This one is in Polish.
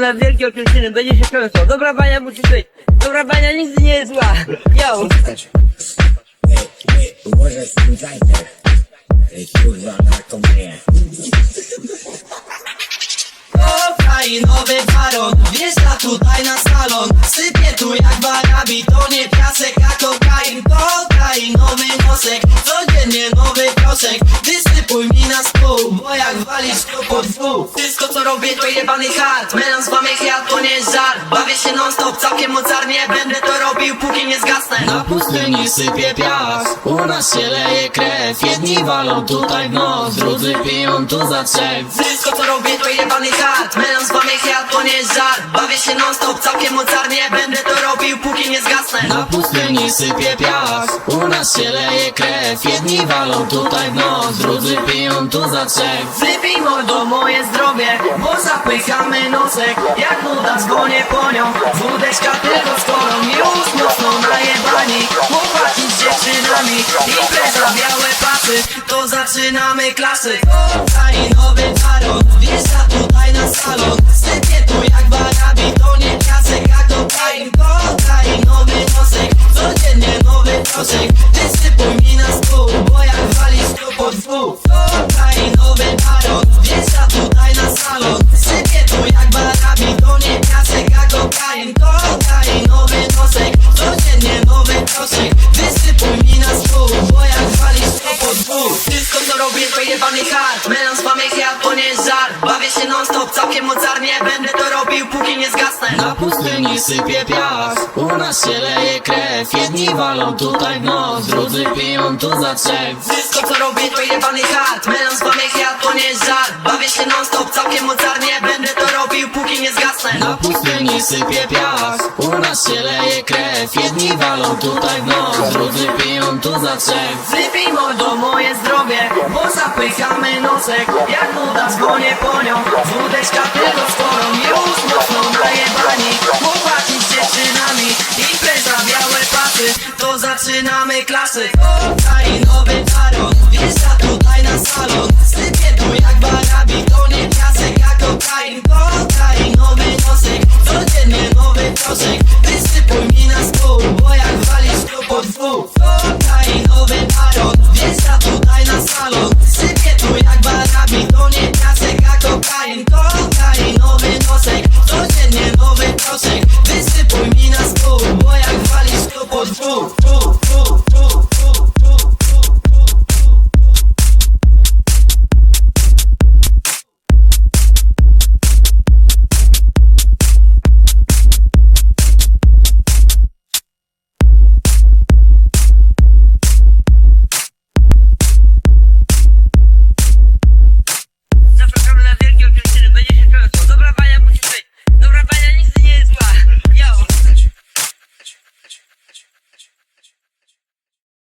na wielkie okręciny, będzie się często. Dobra bania musi być. Dobra bania nigdy nie jest zła. Yo. Może spędzajcie. Ej, kurwa, narkomanie. Kokainowy baron, wjeżdża tutaj na salon Sypie tu jak barabi, dwóch Wszystko co robię to jebany hard. Melan z wamych ja to nie jest żart. Bawię się non stop, całkiem mocarnie. Będę to robił póki nie zgasnę. Na pustyni sypie piach, u nas się leje krew. Jedni walą tutaj w nos, drudzy piją tu za trzech Wszystko co robię to jebany hard. Melan z wamych jest Bawię się non stop, całkiem mocarnie. Będę to robił póki nie zgasnę. Na pustyni sypie piach, u nas się leje krew. Jedni walą tutaj w nos, drudzy piją tu za trzech. Wypij mordo moje zdrowie, bo zapychamy nosek. Jak nuda dzwonię po nią, wódeczka tylko z to zaczynamy klasy Kokainowy baron, wjeżdża tutaj na salon. Sypie tu jak barabi, jebany hard Melan z wamych ja to nie żart Bawię się non stop, całkiem mocarnie. Będę to robił póki nie zgasnę. Na pustyni sypie piach. U nas się leje krew. Jedni walą tutaj w nos Drudzy piją tu za trzech Wszystko co robię to jebany hard. Melan z wamych ja to nie żart Bawię się non stop, całkiem mocarnie. Będę to robił póki nie zgasnę. Na pustyni sypie piach. U nas się leje krew. Jedni walą tutaj w nos Drudzy piją tu za trzech Wypij mordo moje zdrowie Bo zapychamy nosek. Jak nuda dzwonię po nią Wódeczka tylko z kolą Już mocno najebani Chłopaki z dziewczynami. Impreza, białe pasy To zaczynamy klasy. Kokainowy baron Wjeżdża tutaj na salon move.